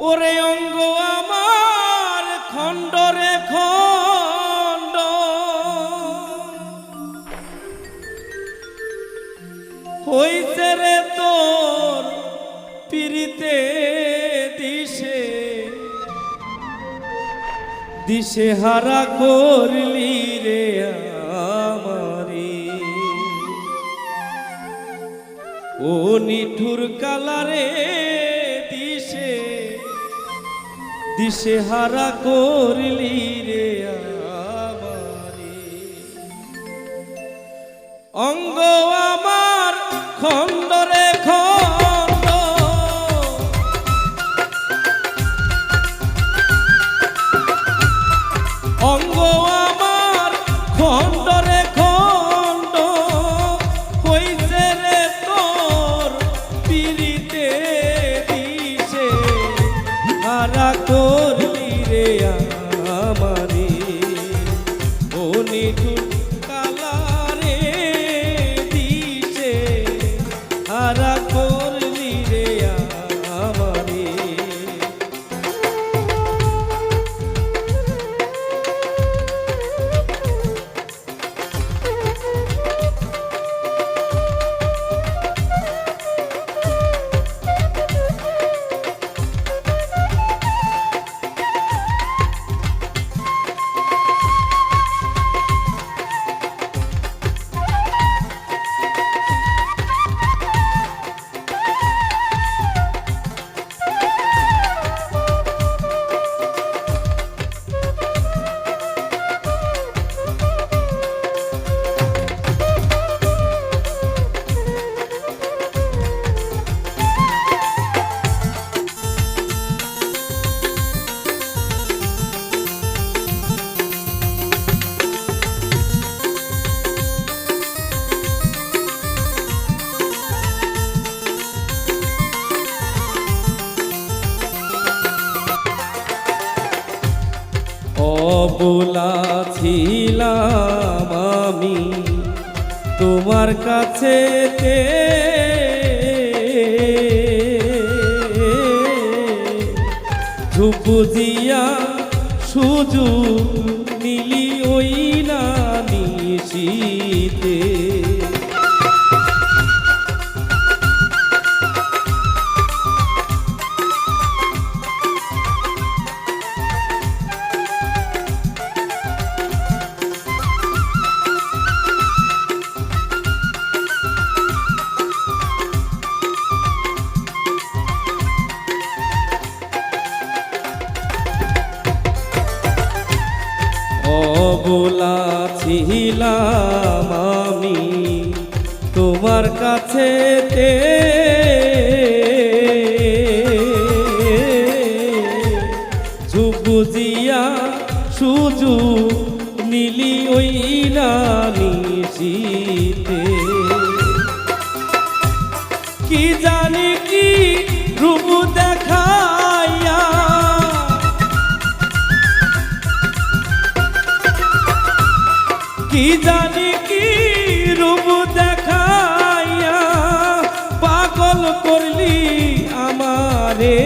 ওরে অঙ্গ আমার খণ্ডরে খণ্ড। হইছে রে তোর পিরিতে দিশে। দিশে হারা করলি রে আমারি। ও নিঠুর কালারে দিশে। দিশে হারা করলি রে আমারে। অঙ্গ আমার খণ্ডরে হারা করলি রে তোমার কাছে ঝুপুজিয়া সুযোগ নিলি ওই না নিশিতে অবলা ছিলাম আমি তোমার কাছে ঝুপুজিয়া সুজু নীলি ওই নিশীতে আমারে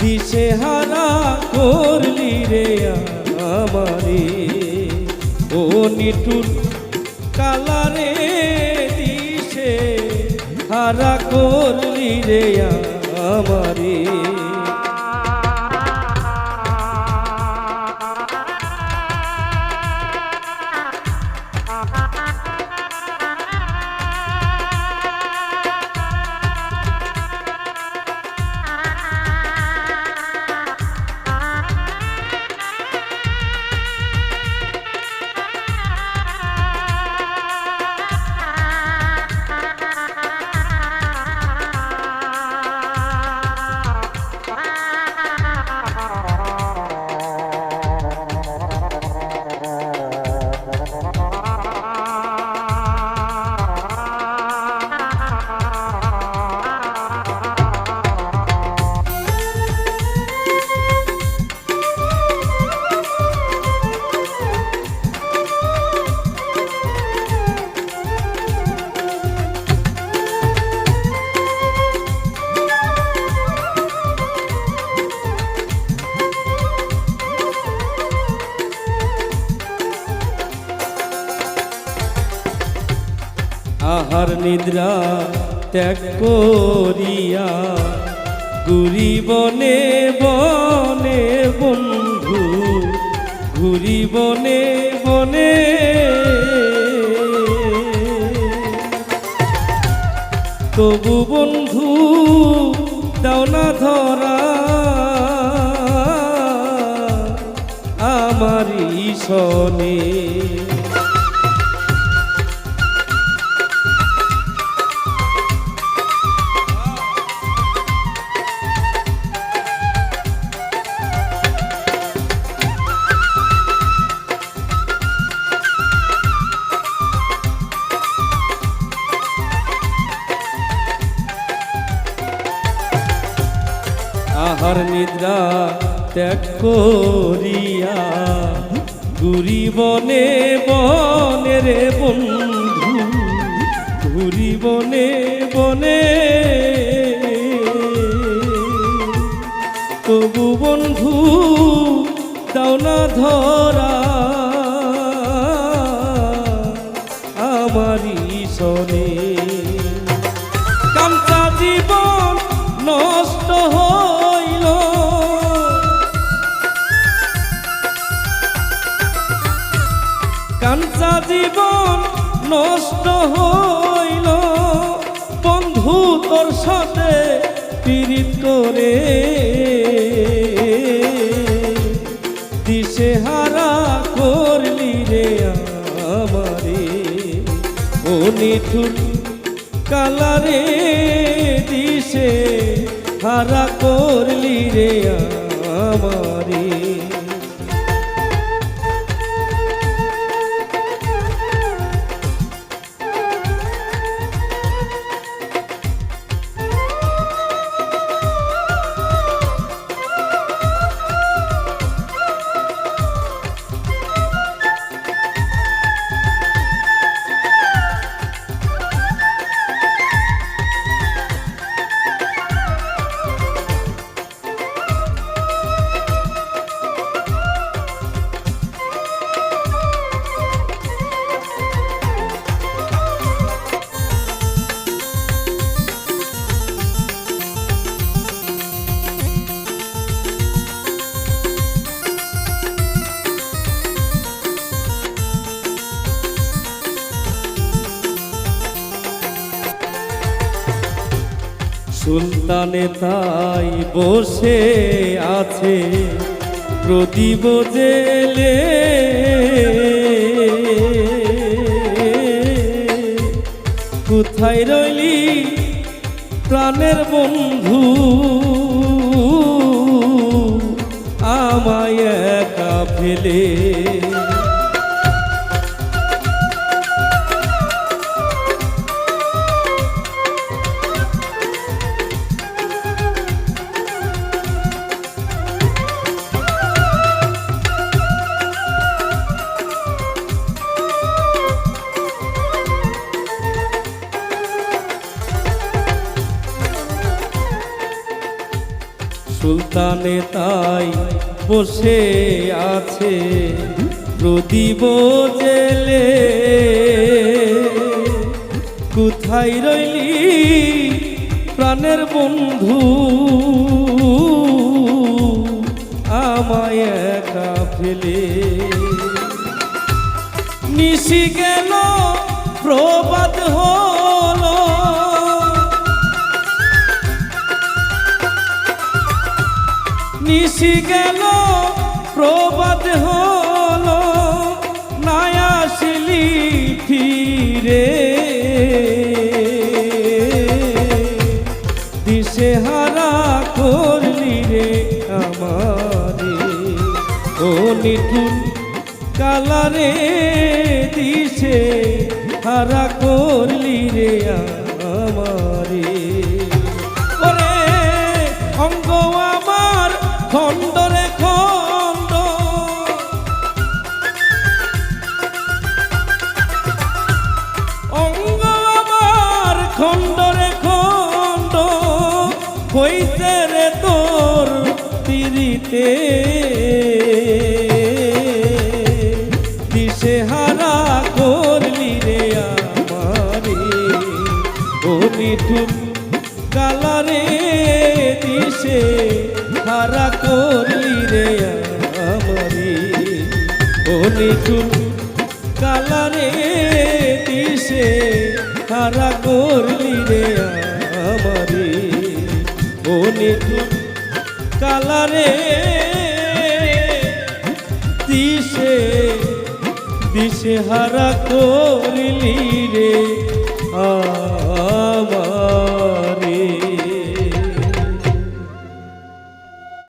দিশে হারা করলি রে আমারে। ও নিটুর কালারে দিশে হারা করলি রে আমারে। নিদ্রা ত্যাগ করিয়া ঘুরি বনে বনে বন্ধু ঘুরি বনে বনে। তবু বন্ধু, দাও না ধরা, আমারই সনে ত্যাগ করিয়া ঘুরি বনে বনে রে বন্ধু ঘুরি বনে বনে। তবু বন্ধু, দাও না ধরা, আমারই সনে নষ্ট হইল। বন্ধু তোর সাথে পীড়িত করে দিশে হারা করলি রে আমারে। ও নিঠুর কালারে দিশে হারা করলি রে আমারে। সুলতানে তাই বসে আছে প্রদীপ জেলে। কোথায় রইলি প্রাণের বন্ধু? আমায় একা ফেলে। সুলতানে তাই বসে আছে প্রদীপ জেলে। কোথায় রইলি প্রাণের বন্ধু? আমায় একা ফেলে। নিশি গেল নিশি গেল, প্রবাদ হলো, নাই আসলি ফিরে। দিশে হারা করলি রে আমারে, ও নিঠুর কালারে দিশে হারা করলি রে আমারে। আমার খণ্ডরে খণ্ড। অঙ্গ আমার খণ্ডরে খণ্ড হইতে রে তোর তিরিতে দিশে হারা করলি রে আমারে নিঠুর কালারে দিশে হারা করলি রে আমারি। ও নিঠুর কালারে দিশে হারা করলি রে আমারি। ও নিঠুর কালারে দিশে দিশে হারা করলি রে আমার